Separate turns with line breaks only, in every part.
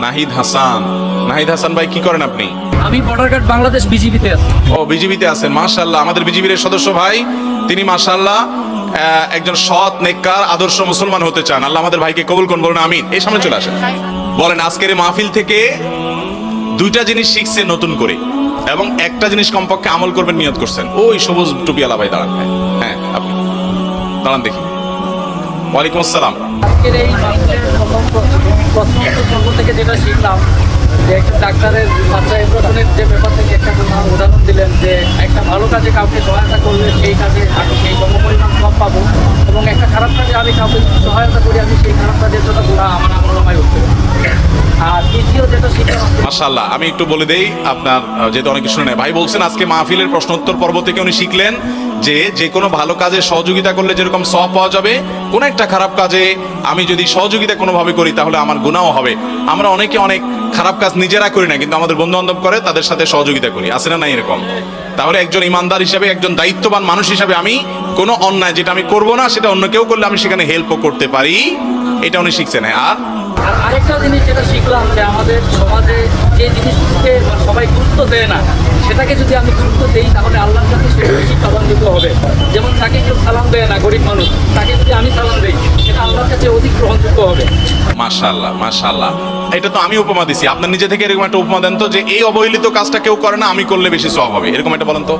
নাহিদ হাসান। নাহিদ হাসান ভাই কি করেন আপনি?
আমি বর্ডার গার্ড বাংলাদেশ বিজিবিতে আছি।
ও বিজিবিতে আছেন। মাশাল্লাহ আমাদের বিজিবির সদস্য ভাই তিনি মাশাল্লাহ আহ, একজন সৎ নেককার আদর্শ মুসলমান হতে চান। আল্লাহ আমাদের ভাইকে কবুল করুন বলুন আমিন। এই সামনে চলে আসেন। বলেন আজকের মাহফিল থেকে দুইটা জিনিস শিখছে নতুন করে এবং একটা জিনিস কমপক্ষে আমল করবেন নিয়ত করছেন। ওই সবুজ টুপিওয়ালা ভাই দাঁড়ান হ্যাঁ হ্যাঁ আপনি। দাঁড়ান দেখি। ওয়ালাইকুম আসসালাম।
আজকের এই প্রথম থেকে যেটা শিখলাম যে একটা ডাক্তারের বাচ্চা এপ্রোশনের যে ব্যাপার থেকে একটা উদাহরণ দিলেন যে একটা ভালো কাজে কাউকে সহায়তা করলে সেই কাজে আমি সেই সমপরিমাণ সব পাবো এবং একটা খারাপ কাজে আমি কাউকে সহায়তা করি আমি সেই খারাপ কাজের জন্য গুণা আমার নামায় উঠতে আর দ্বিতীয় যেটা শিখলাম
মাশাল্লাহ আমি একটু বলে দেই আপনার যেহেতু অনেকে শুনে নেয় ভাই বলছেন আজকে মাহফিলের প্রশ্নোত্তর পর্ব থেকে উনি শিখলেন যে যে কোনো ভালো কাজে সহযোগিতা করলে যেরকম সব পাওয়া যাবে, কোনো একটা খারাপ কাজে আমি যদি সহযোগিতা কোনোভাবে করি তাহলে আমার গুণাও হবে। আমরা অনেকে অনেক খারাপ কাজ নিজেরা করি না, কিন্তু আমাদের বন্ধু বান্ধব করে তাদের সাথে সহযোগিতা করি। আছে না নাই এরকম? তাহলে একজন ইমানদার হিসাবে, একজন দায়িত্ববান মানুষ হিসাবে আমি কোনো অন্যায় যেটা আমি করব না, সেটা অন্য কেউ করলে আমি সেখানে হেল্পও করতে পারি। এটা উনি শিখছেন। আর
আরেকটা জিনিস যেটা শিখলাম যে আমাদের সমাজে যে জিনিসকে সবাই গুরুত্ব দেয় না সেটাকে যদি আমি গুরুত্ব দিই তাহলে আল্লাহর কাছে সেটা বেশি প্রাধান্যিত হবে? যেমন তাকে কেউ সালাম দেয় না গরিব মানুষ তাকে যদি আমি সালাম দেই সেটা আল্লাহর কাছে অধিক গ্রহণযোগ্য হবে।
মাশাল্লাহ মাশাল্লাহ এটা তো আমি উপমা দিছি। আপনার নিজে থেকে এরকম একটা উপমা দেন তো যে এই অবহেলিত কাজটা কেউ করে না আমি করলে বেশি সব হবে। এরকম একটা বলেন তো।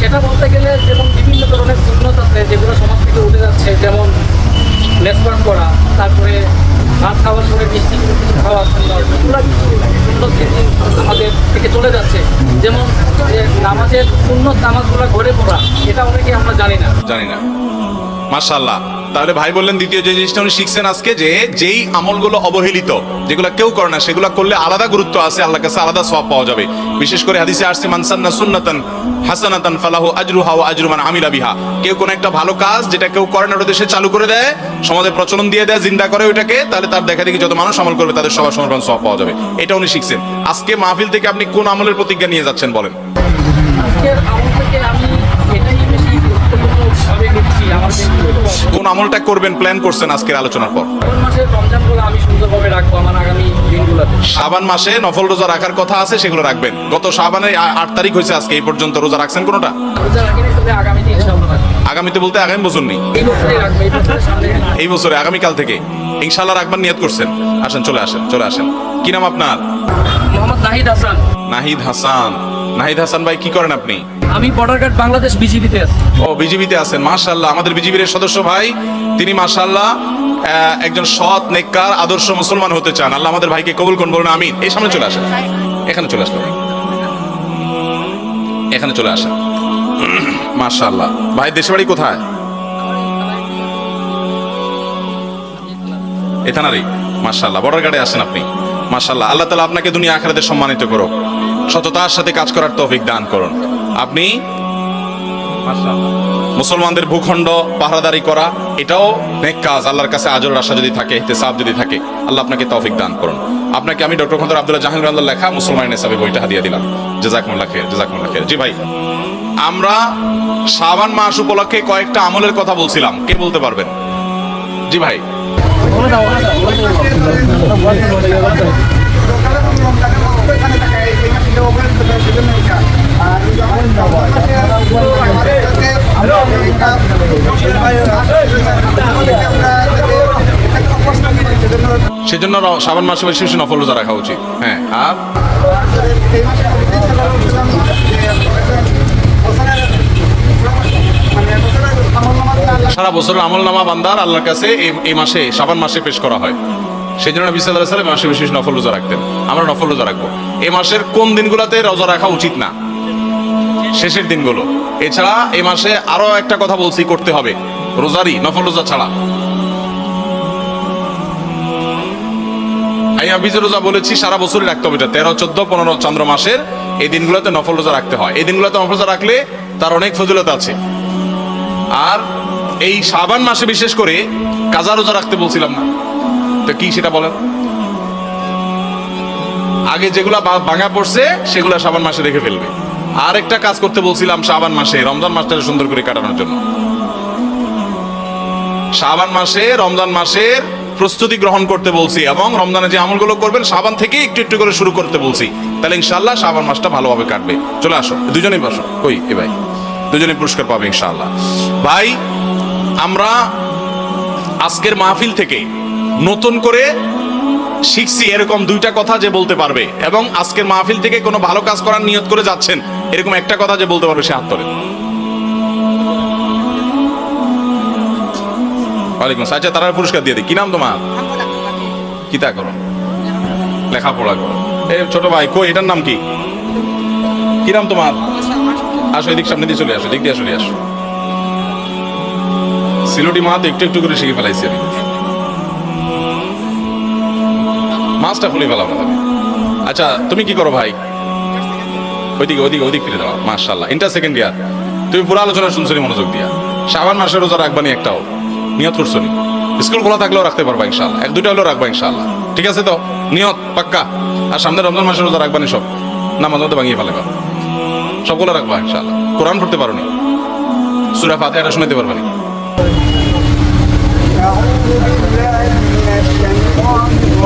সেটা বলতে গেলে যেমন বিভিন্ন ধরনের সুন্নত আছে যেগুলো সমাজ থেকে উঠে যাচ্ছে যেমন নেসবান করা তারপরে ভাত খাওয়ার সময় মিষ্টি খাওয়া আমাদের থেকে চলে যাচ্ছে। যেমন নামাজের সুন্নত নামাজগুলো ঘরে পড়া, এটা অনেকে আমরা জানি না।
জানি না। মাশাল্লাহ তাহলে ভাই বললেন, দ্বিতীয় যে জিনিসটা উনি শিখছেন আজকে যে যেই আমলগুলো অবহেলিত, যেগুলো কেউ করে না, সেগুলো করলে আলাদা গুরুত্ব আছে, আল্লাহর কাছে আলাদা সব পাওয়া যাবে। বিশেষ করে হাদিসে আসছে মানসান্না সুন্নাতান হাসানাতান ফালাহু আজরুহা ওয়া আজরু মান আমিলা বিহা। কেউ কোন একটা ভালো কাজ যেটা কেউ করে না ওটা দেশে চালু করে দেয়, সমাজে প্রচলন দিয়ে দেয়, জিন্দা করে ওইটাকে, তাহলে তার দেখা দেখি যত মানুষ আমল করবে, তাদের সবার সমর্পণ সব পাওয়া যাবে। এটা উনি শিখছেন। আজকে মাহফিল থেকে আপনি কোন আমলের প্রতিজ্ঞা নিয়ে যাচ্ছেন বলেন
আজকের আমল থেকে আমি এটাই বেশি গুরুত্বপূর্ণভাবে নিচ্ছি আমার ব্যক্তিগতভাবে।
কোন আমলটা করবেন প্ল্যান করছেন আজকের আলোচনার পর? শাবান মাসে নফল রোজা রাখার কথা আছে সেগুলো রাখবেন। গত শাবানের আট তারিখ হয়েছে আজকে এই পর্যন্ত রোজা রাখছেন কোনোটা?
আগামীতে
বলতে আগামী বছর নেই।
এই
বছরে আগামীকাল থেকে। ইনশাল্লাহ রাখবার নিয়ত করছেন। আসেন চলে আসেন চলে আসেন। কি নাম আপনার?
মোহাম্মদ নাহিদ হাসান।
নাহিদ হাসান। নাহিদ হাসান ভাই কি করেন আপনি?
আমি বর্ডার গার্ড বাংলাদেশ বিজিবিতে আছি।
ও বিজিবিতে আছেন মাশাল্লাহ আমাদের বিজিবির সদস্য ভাই তিনি মাশাল্লাহ আহ, একজন সৎ নেককার আদর্শ মুসলমান হতে চান। আল্লাহ আমাদের ভাইকে কবুল করুন বলুন আমিন। এই সামনে চলে আসেন। এখানে চলে আসবেন। এখানে চলে আসেন। মাশাল্লাহ ভাই দেশে বাড়ি কোথায় এথানারই মাশাল্লাহ বর্ডার গার্ডে আসেন আপনি। মাশাল্লাহ আল্লাহ তালা আপনাকে দুনিয়া আখেরাতে সম্মানিত করো সততার সাথে কাজ করার তৌফিক দান করুন। আপনি মুসলমানদের ভূখণ্ড, পাহারাদারি করা, এটাও নেক কাজ, আল্লাহর কাছে আজর আশা যদি থাকে হিতেসাব যদি থাকে, আল্লাহ আপনাকে তৌফিক দান করুন। আপনাকে আমি ডক্টর খন্দর আব্দুল্লাহ জাহাঙ্গীর আল্লাহ লেখা মুসলমানের নেশাবে বইটা হাদিয়া দিলাম। জাজাকুমুল্লাহ খের জাজাকুমুল্লাহ খের জি ভাই, আমরা শাবান মাস উপলক্ষে কয়েকটা আমলের কথা বলছিলাম। কে বলতে পারবেন? জি ভাই। সেজন্য শাবান মাসে বেশি নফল রোজা রাখা উচিত। হ্যাঁ আর? সারা বছরের আমল নামা বান্দার আল্লাহর কাছে এই- মাসে শাবান মাসে পেশ করা হয়। সেই জন্য নবী সাল্লাহ সাল্লাম মাসে বেশি বেশি নফল রোজা রাখতেন। আমরা নফল রোজা রাখব। এই মাসের কোন দিনগুলোতে রোজা রাখা উচিত না? শেষের দিনগুলো। এছাড়া এই মাসে আরও একটা কথা বলছি, করতে হবে। রোজারি নফল রোজা ছাড়া। আমি আবিজের রোজা বলেছি, সারা বছরই রাখতে হবে এটা। তেরো, চোদ্দ, পনেরো চন্দ্র মাসের এই দিনগুলোতে নফল রোজা রাখতে হয়। এই দিনগুলোতে নফল রোজা রাখলে তার অনেক ফজিলত আছে। আর এই শাবান মাসে বিশেষ করে কাজা রোজা রাখতে বলছিলাম না। তো কি সেটা বলেন? আগে যেগুলা ভাঙা পড়ছে, সেগুলা শাবান মাসে রেখে ফেলবে। আর একটা কাজ করতে বলছিলাম শাবান মাসে, রমজান মাসটা সুন্দর করে কাটানোর জন্য। শাবান মাসে, রমজান মাসের প্রস্তুতি গ্রহণ করতে বলছি এবং রমজানে যে আমলগুলো করবেন সাবান থেকে একটু একটু করে শুরু করতে বলছি। তাহলে ইনশাল্লাহ সাবান মাসটা ভালোভাবে কাটবে। চলে আসো। দুজনেই বসো। কই? এ ভাই। দুজনেই পুরস্কার পাবে ইনশাআল্লাহ। ভাই, আমরা আজকের মাহফিল থেকে নতুন করে শিখছি এরকম দুইটা কথা যে বলতে পারবে। এবং আজকের মাহফিল থেকে কোনো ভালো কাজ করার নিয়ত করে যাচ্ছেন, এরকম একটা কথা যে বলতে পারবে সে হাত ওয়ালাইকুম আচ্ছা তারা পুরস্কার দিয়ে দিই। কি নাম তোমার? কি তা করো? লেখাপড়া করো। এই ছোট ভাই, কই? এটার নাম কি? কি নাম তোমার? আসো এদিক সামনে দিয়ে চলে আসো দিক দিয়ে চলে আসো। সিলুটি মাছ একটু একটু করে শিখে ফেলাইছি আমি। মাছটা খুলে ফেলাম না আচ্ছা তুমি কি করো ভাই? ওইদিকে ওইদিকে, ওইদিক ফিরে দাও মাশাল্লাহ ইন্টার সেকেন্ড ইয়ার তুমি পুরো আলোচনা শুনছো মনোযোগ দিয়া। শাবান মাসের রোজা রাখবানি একটাও। নিয়ত করছ নি স্কুল খোলা থাকলেও রাখতে পারবা ইনশাল্লাহ এক দুটা হলেও রাখবা ইনশাল্লাহ ঠিক আছে তো? নিয়ত, পাক্কা। আর সামনে রমজান মাসের রোজা রাখবানি সব। নামাজ মধ্যে ভাঙিয়ে ফেলে সবগুলো রাখবা ইনশাল্লাহ কোরআন পড়তে পারো নি সুরা ফাতেহাটা শুনাইতে পারবা নি।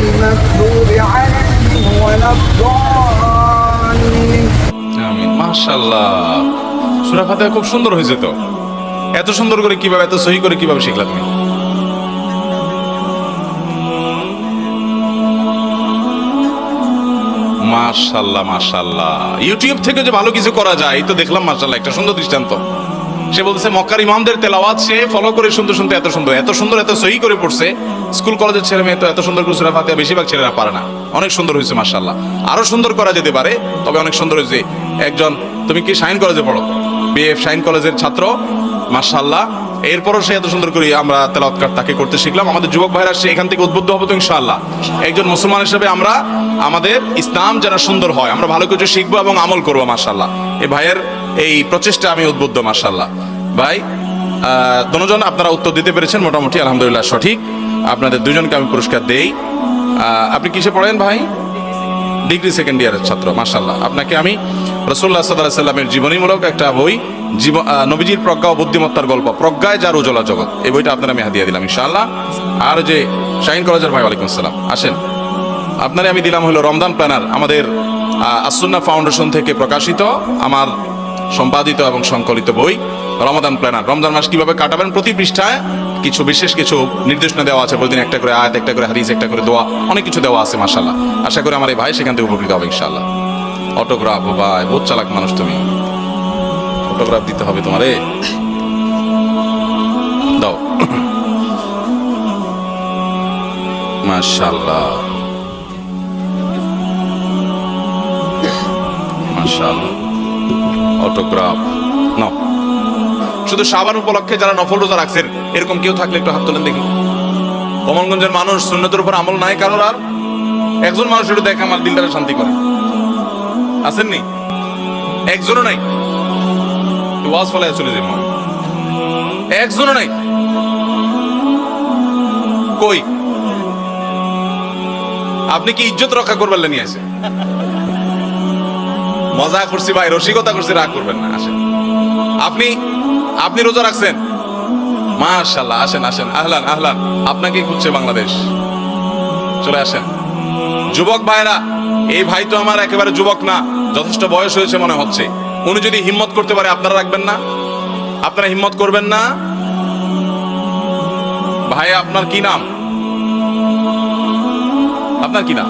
المغضوب عليهم ولا الضالين
আমিন মাশাআল্লাহ সূরা ফাতিহা খুব সুন্দর হয়েছে তো এত সুন্দর করে কিভাবে এত সহি করে কিভাবে শিখলা তুমি মাশাআল্লাহ মাশাআল্লাহ ইউটিউব থেকে যে ভালো কিছু করা যায় এই তো দেখলাম মাশাআল্লাহ একটা সুন্দর দৃষ্টান্ত সে বলতেছে, মক্কার ইমামদের তেলাওয়াত সে ফলো করে শুনতে শুনতে এত সুন্দর এত সুন্দর, এত সহি করে পড়ছে। স্কুল, কলেজের ছেলে মেয়ে তো এত সুন্দর করে সূরা ফাতিহা বেশিরভাগ ছেলেরা পারে না। অনেক সুন্দর হয়েছে, মাশাআল্লাহ। আরও সুন্দর করা যেতে পারে, তবে অনেক সুন্দর হয়েছে। একজন, তুমি কি শাইন কলেজে পড়ো? বিএফ শাইন কলেজের ছাত্র, মাশাআল্লাহ। এরপরও সে এত সুন্দর করে আমরা তেলাওয়াত তাকে করতে শিখলাম। আমাদের যুবক ভাইরা, সে এখান থেকে উদ্বুদ্ধ হব তো ইনশাআল্লাহ। একজন মুসলমান হিসেবে আমরা, আমাদের ইসলাম যেন সুন্দর হয়, আমরা ভালো কিছু শিখব এবং আমল করব, মাশাআল্লাহ। এই ভাইয়ের এই প্রচেষ্টা আমি উদ্বুদ্ধ মাশাআল্লাহ। ভাই আহ, দনোজন আপনারা উত্তর দিতে পেরেছেন মোটামুটি আলহামদুলিল্লাহ সঠিক। আপনাদের দুজনকে আমি পুরস্কার দেই। আপনি কিসে পড়েন ভাই? ডিগ্রি সেকেন্ড ইয়ারের ছাত্র মাশাল্লাহ আপনাকে আমি রসুল্লাহ সাল্লাহ সাল্লামের জীবনীমূলক একটা বই জীব- নবীজির প্রজ্ঞা ও বুদ্ধিমত্তার গল্প প্রজ্ঞায় যার উজ্জ্বলা জগৎ এই বইটা আপনার আমি হাদিয়া দিলাম ইনশাআল্লাহ। আর যে শাহিন কলেজের ভাই ওয়ালাইকুম আসসালাম। আসেন। আপনারে আমি দিলাম হলো রমদান প্ল্যানার আমাদের আসুন্না ফাউন্ডেশন থেকে প্রকাশিত আমার সম্পাদিত এবং সংকলিত বই রমাদান প্ল্যানার। রমজান মাস কীভাবে কাটাবেন? প্রতি পৃষ্ঠায় কিছু বিশেষ কিছু নির্দেশনা দেওয়া আছে। প্রতিদিন একটা করে আয়াত, একটা করে হাদিস, একটা করে দোয়া, অনেক কিছু দেওয়া আছে মাশাল্লাহ আশা করি আমার এই ভাই সেখান থেকে উপকৃত হবে, ইনশাআল্লাহ। অটোগ্রাফ ভাই, বহুত চালাক মানুষ তুমি। অটোগ্রাফ দিতে হবে তোমারে। দাও। মাশাআল্লাহ। মাশাআল্লাহ। অটোগ্রাফ। ন শুধু সাবান উপলক্ষে যারা নফল রোজা রাখছেন, এরকম কেউ থাকলে একটু হাত তোলেন দেখি। কমলগঞ্জের মানুষ সুন্নতের উপর আমল নাই কারোর আর। একজন মানুষ একটু দেখে আমার দিলটারে শান্তি করে। আসেননি একজনও নাই। ওয়াজ ফলে চলে যাই একজনও নাই। কই? আপনি কি ইজ্জত রক্ষা করবেন নিয়ে আসে মজা করছি ভাই, রসিকতা করছি, রাগ করবেন না, আসেন। আপনি আপনি রোজা রাখছেন? মাশাল্লাহ আসেন আসেন, আহলান আহলান। আপনাকে খুঁজছে বাংলাদেশ। চলে আসেন। যুবক ভাইরা, এই ভাই তো আমার একেবারে যুবক না, যথেষ্ট বয়স হয়েছে মনে হচ্ছে। উনি যদি হিম্মত করতে পারে, আপনারা রাখবেন না? আপনারা হিম্মত করবেন না? ভাই, আপনার কি নাম? আপনার কি নাম?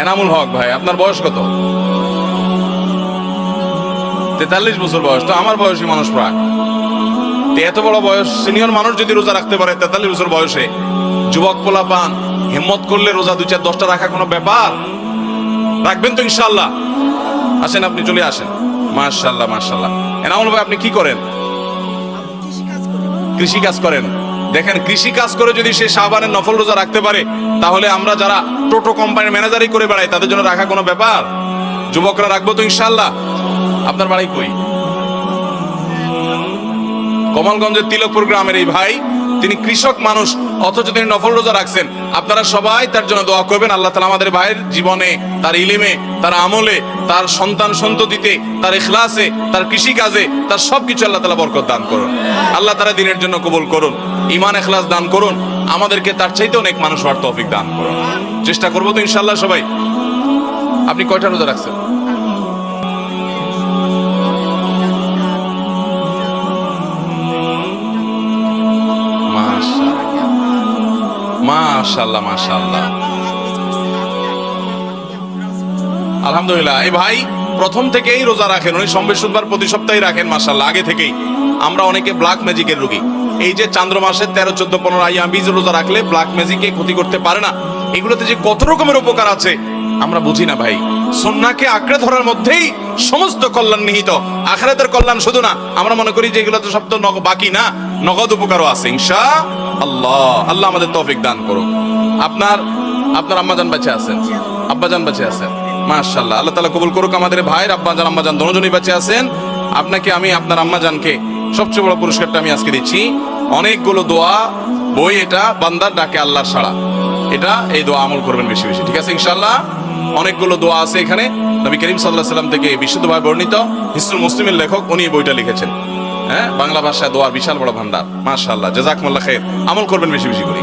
এনামুল হক ভাই, আপনার বয়স কত? তেতাল্লিশ বছর বয়স, তো আমার বয়সী মানুষ প্রায়। এত বড় বয়স, সিনিয়র মানুষ যদি রোজা রাখতে পারে তেতাল্লিশ বছর বয়সে, যুবক পোলা পান হিম্মত করলে রোজা দুই চার দশটা রাখা কোনো ব্যাপার? রাখবেন তো ইনশাল্লাহ আসেন, আপনি চলে আসেন। মাশাল্লাহ মাশাল্লাহ এনামুল ভাই, আপনি কি করেন? কৃষি কাজ করেন। দেখেন, কৃষি কাজ করে যদি সে শাহবানের নফল রোজা রাখতে পারে, তাহলে আমরা যারা টোটো কোম্পানির ম্যানেজারই করে বেড়াই, তাদের জন্য রাখা কোনো ব্যাপার? যুবকরা রাখব তো ইনশাল্লাহ আপনার বাড়ি কই? কমলগঞ্জের তিলকপুর গ্রামের এই ভাই, তিনি কৃষক মানুষ, অথচ তিনি নফল রোজা রাখছেন। আপনারা সবাই তার জন্য দোয়া করবেন, আল্লাহ তালা আমাদের ভাইয়ের জীবনে, তার ইলিমে, তার আমলে, তার সন্তান সন্ততিতে, তার এখলাসে তার কৃষি কাজে তার সবকিছু আল্লাহ তালা বরকত দান করুন। আল্লাহ তারা দিনের জন্য কবুল করুন ইমান এখলাস দান করুন, আমাদেরকে তার চাইতে অনেক মানুষ হওয়ার তৌফিক দান করুন। চেষ্টা করব তো ইনশাল্লাহ সবাই। আপনি কয়টা রোজা রাখছেন? মাশাল্লাহ মাশাল্লাহ আলহামদুলিল্লাহ। এই ভাই প্রথম থেকেই রোজা রাখেন, উনি সোমবার সুদবার প্রতি সপ্তাহে রাখেন মাশাল্লাহ আগে থেকেই। আমরা অনেকে ব্ল্যাক ম্যাজিকের রোগী। এই যে চান্দ্র মাসের তেরো, চোদ্দ, পনেরো আইয়া বীজ রোজা রাখলে ব্ল্যাক ম্যাজিকে ক্ষতি করতে পারে না। এগুলোতে যে কত রকমের উপকার আছে আমরা বুঝি না ভাই। সন্নাকে আঁকড়ে ধরার মধ্যেই সমস্ত কল্যাণ নিহিত। আখরাতের কল্যাণ শুধু না, আমরা মনে করি যে এগুলো তো সব তো বাকি না, নগদ উপকারও আছে, ইনশা আল্লাহ। আল্লাহ আমাদের তৌফিক দান করুক। আপনার আপনার আম্মাজান বেঁচে আছেন, আব্বাজান বেঁচে আছেন, মাশাআল্লাহ। আল্লাহ তাআলা কবুল করুক আমাদের ভাইয়ের আব্বাজান, আম্মাজান দুজনই বেঁচে আছেন। আপনাকে, আমি, আপনার আম্মাজানকে সবচেয়ে বড় পুরস্কারটা আমি আজকে দিচ্ছি। অনেকগুলো দোয়া, বই এটা, বান্দার ডাকে আল্লাহর সাড়া। এটা, এই দোয়া আমল করবেন বেশি বেশি, ঠিক আছে, ইনশাআল্লাহ? অনেকগুলো দোয়া আছে এখানে। নবী করিম সাল্লাহ সাল্লাম থেকে বিশুদ্ধভাবে বর্ণিত হিসুল মুসলিমের লেখক উনি বইটা লিখেছেন। হ্যাঁ বাংলা ভাষায় দোয়ার বিশাল বড় ভান্ডার মাশাল্লাহ জেজাকমুল্লা খের আমল করবেন বেশি বেশি করে